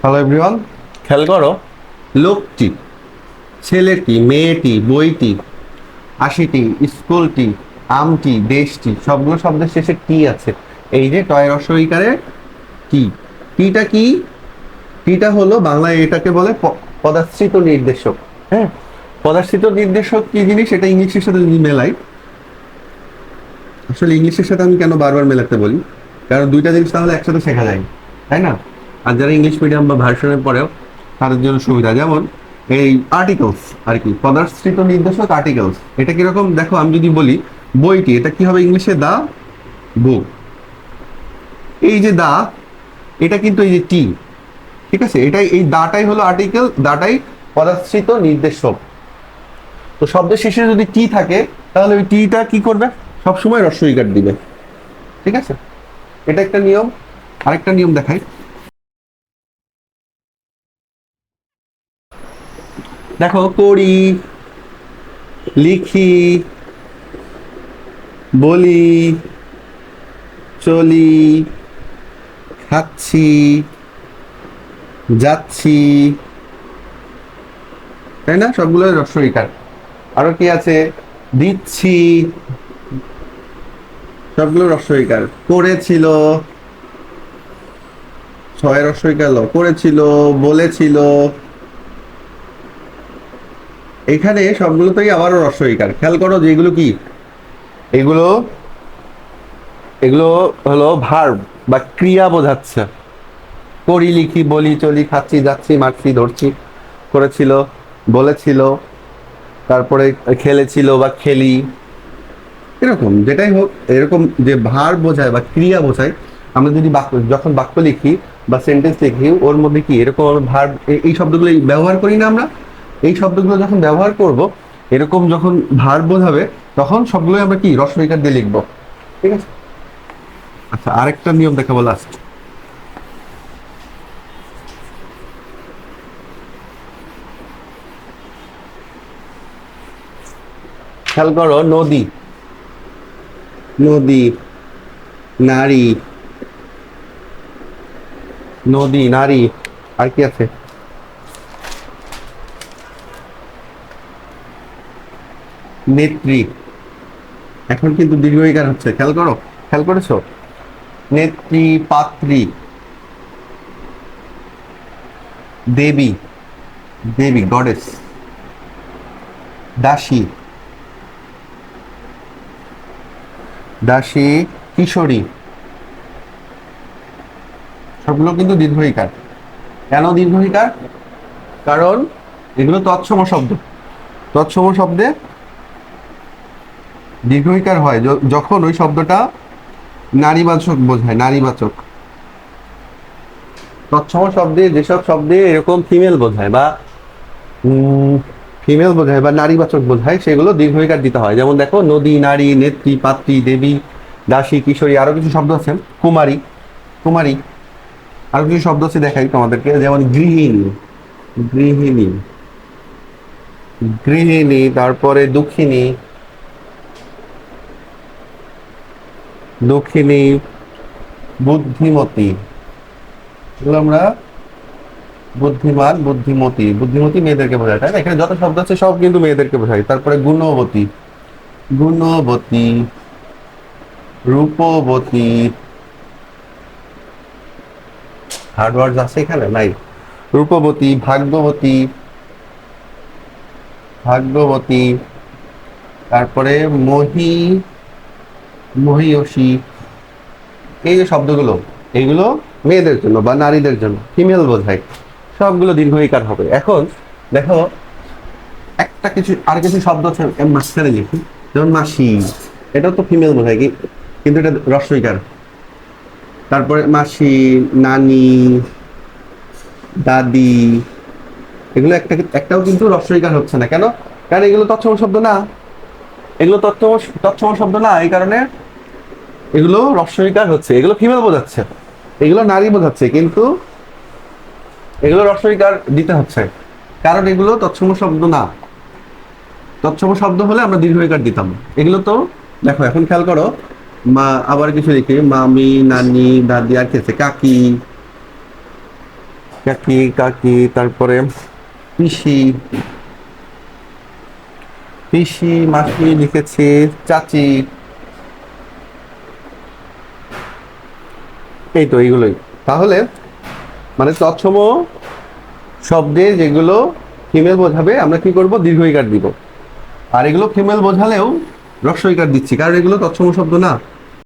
Hello everyone খেয়াল করো। লোকটি ছেলেটি মেয়েটি বইটি আশিটি স্কুলটি আমটি দেশটি সবগুলো শব্দের শেষে টি আছে। এই যে টয় রসইকারে টি। টিটা কি? টিটা হলো বাংলায় এটাকে বলে পদাশ্রিত নির্দেশক। হ্যাঁ? পদাশ্রিত নির্দেশক কি জিনিস? এটা ইংলিশের সাথে যদি মেলাই আসলে ইংলিশের সাথে আমি কেন বারবার মেলাতে বলি? কারণ দুইটা জিনিস তাহলে একসাথে শেখা যায় তাই না? আর যারা ইংলিশ মিডিয়াম বা ভার্সনে পড়েও তাদের জন্য সুবিধা। যেমন এই আর্টিকেলস আর কি পদার্থিত নির্দেশক আর্টিকেলস এটা কীরকম? দেখো, আমি যদি বলি, বইটি, এটা কি হবে ইংলিশে দা বুক এই যে দা এটা কিন্তু এই যে টি ঠিক আছে? এটাই, এই দাটাই হলো আর্টিকেল দাটাই পদার্থিত নির্দেশক। তো শব্দের শেষে যদি টি থাকে, তাহলে ওই টিটা কি করবে? সবসময় রস্বইকার দিবে। ঠিক আছে? এটা একটা নিয়ম। আরেকটা নিয়ম দেখাই। দেখো করি লিখি, বলি, চলি, খাচ্ছি, যাচ্ছি। তাই না? সবগুলো রস্বইকার আরও কি আছে? দিচ্ছি। সবগুলো রস্বইকার করেছিল ছয় রস্বইকার ল। করেছিল বলেছিল। এখানে সবগুলোতেই আবারও রস্বইকার খেয়াল করো যে এগুলো কি? এগুলো এগুলো হলো ভার্ব বা ক্রিয়া বোঝাচ্ছে। করি, লিখি, বলি, চলি, খাচ্ছি, যাচ্ছি, মারছি, ধরছি, করেছিল, বলেছিল, তারপরে খেলেছিল বা খেলি। এরকম, যেটাই হোক, এরকম যে ভার বোঝায় বা ক্রিয়া বোঝায়, আমরা যদি বাক্য, যখন বাক্য লিখি বা সেন্টেন্স লিখি, ওর মধ্যে কি এরকম ভার এই শব্দগুলো ব্যবহার করি না আমরা? এই শব্দগুলো যখন ব্যবহার করব, এরকম যখন ভার বোঝাবে, তখন সবগুলোই আমরা কি? রসইকার দিয়ে লিখব। ঠিক আছে? আচ্ছা আরেকটা নিয়ম দেখাবো লাস্ট খেয়াল করো, নদী। নদী, নারী। নদী, নারী। আর কি আছে? নেত্রী। এখন কিন্তু দীর্ঘইকার হচ্ছে। খেয়াল করো, খেয়াল করেছ? নেত্রী, পাত্রী। দেবী দেবী গডেস দাসী। দাসী, কিশোরী। সবগুলো কিন্তু দীর্ঘইকার কেন দীর্ঘইকার কারণ এগুলো তৎসম শব্দ। তৎসম শব্দে দীর্ঘইকার হয়। যখন ওই শব্দটা নারীবাচক বোঝায়, নারীবাচক। তৎসম শব্দে, যেসব শব্দে এরকম ফিমেল বোঝায় বা ফিমেল বোঝায় বা নারীবাচক বোঝায়, সেগুলো দীর্ঘইকার দিতে হয়। যেমন দেখো, নদী, নারী, নেত্রী, পাত্রী, দেবী, দাসী, কিশোরী, আরও কিছু শব্দ আছে। কুমারী কুমারী, আরও কিছু শব্দ আছে দেখাই তোমাদেরকে। যেমন গৃহিণী গৃহিণী গৃহিণী, তারপরে দুঃখিনী দক্ষিণী, বুদ্ধিমতী। এগুলো আমরা বুদ্ধিমান, বুদ্ধিমতী। বুদ্ধিমতী মেয়েদেরকে বোঝায়, তাই না? এখানে যত শব্দ আছে সব কিন্তু মেয়েদেরকে বোঝায়। তারপরে গুণবতী। গুণবতী, রূপবতী। হার্ড ওয়ার্ডস আছে এখানে? নাই। রূপবতী, ভাগ্যবতী ভাগ্যবতী। তারপরে মহি মহিয়সী, এই যে শব্দগুলো, এগুলো মেয়েদের জন্য বা নারীদের জন্য ফিমেল বোঝায় সবগুলো দীর্ঘইকার হবে। এখন দেখো, একটা কিছু, আর কিছু শব্দ আছে মাঝখানে লিখি। যেমন মাসি এটা তো ফিমেল বোঝায় কিন্তু এটা রস্বইকার তারপরে মাসি, নানি, দাদি, এগুলো একটা একটাও কিন্তু রস্বইকার হচ্ছে না। কেন? কারণ এগুলো তৎসম শব্দ না। এগুলো তৎসম তৎসম শব্দ না, এই কারণে এগুলো রস্বইকার হচ্ছে, এগুলো ফিমেল বোঝাচ্ছে। এগুলো নারী বোঝাচ্ছে, কিন্তু এগুলো রস্বইকার দিতে হচ্ছে। কারণ এগুলো তৎসম শব্দ না। তৎসম শব্দ হলে আমরা দীর্ঘইকার দিতাম। এগুলো তো, দেখো, এখন খেয়াল করো, মা আবার কিছু লিখি, মামি, নানি, দাদি, আর আছে? কাকি। কাকি কাকি, তারপরে পিসি। পিসি, মাসি লিখেছে, চাচি। এই তো এইগুলোই। তাহলে মানে তৎসম শব্দে যেগুলো ফিমেল বোঝাবে, আমরা কি করব? দীর্ঘইকার দিব। আর এগুলো ফিমেল বোঝালেও রস্বইকার দিচ্ছি, কারণ এগুলো তৎসম শব্দ না।